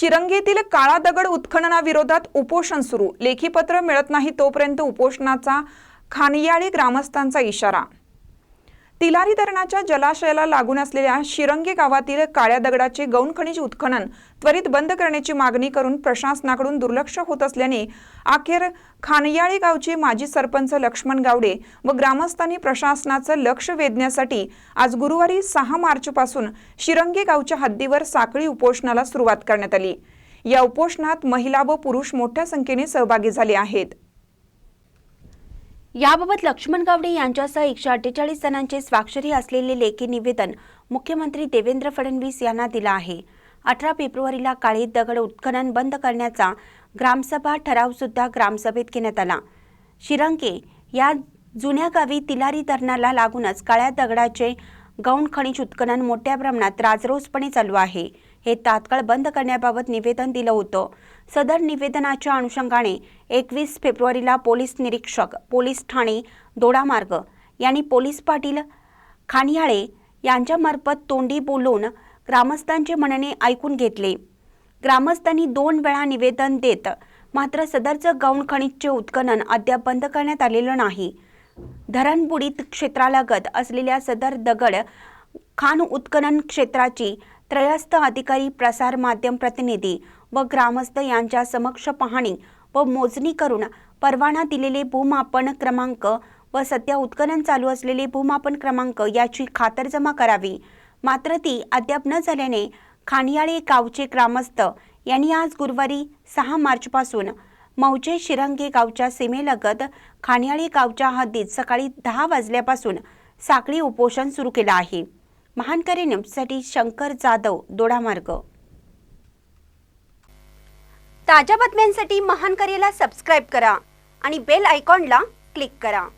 शिरंगेतील काळा दगड उत्खननाविरोधात उपोषण सुरू. लेखीपत्र मिळत नाही तोपर्यंत उपोषणाचा खानियाळी ग्रामस्थांचा इशारा. तिलारी धरणाच्या जलाशयाला लागून असलेल्या शिरंगे गावातील काळ्या दगडाचे गौण खनिज उत्खनन त्वरित बंद करण्याची मागणी करून प्रशासनाकडून दुर्लक्ष होत असल्याने अखेर खानयाळी गावचे माजी सरपंच लक्ष्मण गावडे व ग्रामस्थांनी प्रशासनाचं लक्ष वेधण्यासाठी आज गुरुवारी सहा मार्चपासून शिरंगे गावच्या हद्दीवर साखळी उपोषणाला सुरुवात करण्यात आली. या उपोषणात महिला व पुरुष मोठ्या संख्येने सहभागी झाले आहेत. याबाबत लक्ष्मण गावडे यांच्यासह एकशे अठ्ठेचाळीस जणांचे स्वाक्षरी असलेले लेखी निवेदन मुख्यमंत्री देवेंद्र फडणवीस यांना दिलं आहे. अठरा फेब्रुवारीला काळी दगड उत्खनन बंद करण्याचा ग्रामसभा ठराव सुद्धा ग्रामसभेत घेण्यात आला. शिरंके या जुन्या गावी तिलारी धरणाला लागूनच काळ्या दगडाचे गौण खनिज उत्खनन मोठ्या प्रमाणात राजरोसपणे चालू आहे. हे तात्काळ बंद करण्याबाबत निवेदन दिलं होतं. सदर निवेदनाच्या अनुषंगाने एकवीस फेब्रुवारीला पोलीस निरीक्षक पोलीस ठाणे दोडामार्ग यांनी पोलीस पाटील खानियाळे यांच्यामार्फत तोंडी बोलून ग्रामस्थांचे म्हणणे ऐकून घेतले. ग्रामस्थांनी दोन वेळा निवेदन देत मात्र सदरचं गौण खनिजचे उत्खनन अद्याप बंद करण्यात आलेलं नाही. धरणबुडीत क्षेत्रालगत असलेल्या सदर दगड खाण उत्खनन क्षेत्राची त्रयस्थ अधिकारी प्रसार माध्यम प्रतिनिधी व ग्रामस्थ यांच्या समक्ष पाहणी व मोजणी करून परवाना दिलेले भूमापन क्रमांक व सध्या उत्खनन चालू असलेले भूमापन क्रमांक याची खातरजमा करावी. मात्र ती अद्याप न झाल्याने खानियाळे गावचे ग्रामस्थ यांनी आज गुरुवारी सहा मार्चपासून मौजे शिरंगे गावच्या सीमेलगत खानियाळे गावच्या हद्दीत सकाळी दहा वाजल्यापासून साखळी उपोषण सुरू केलं आहे. महानकरी न्यूजसाठी शंकर जाधव दोडामार्ग. ताज्या बातम्यांसाठी महानकरीला सबस्क्राईब करा आणि बेल आयकॉनला क्लिक करा.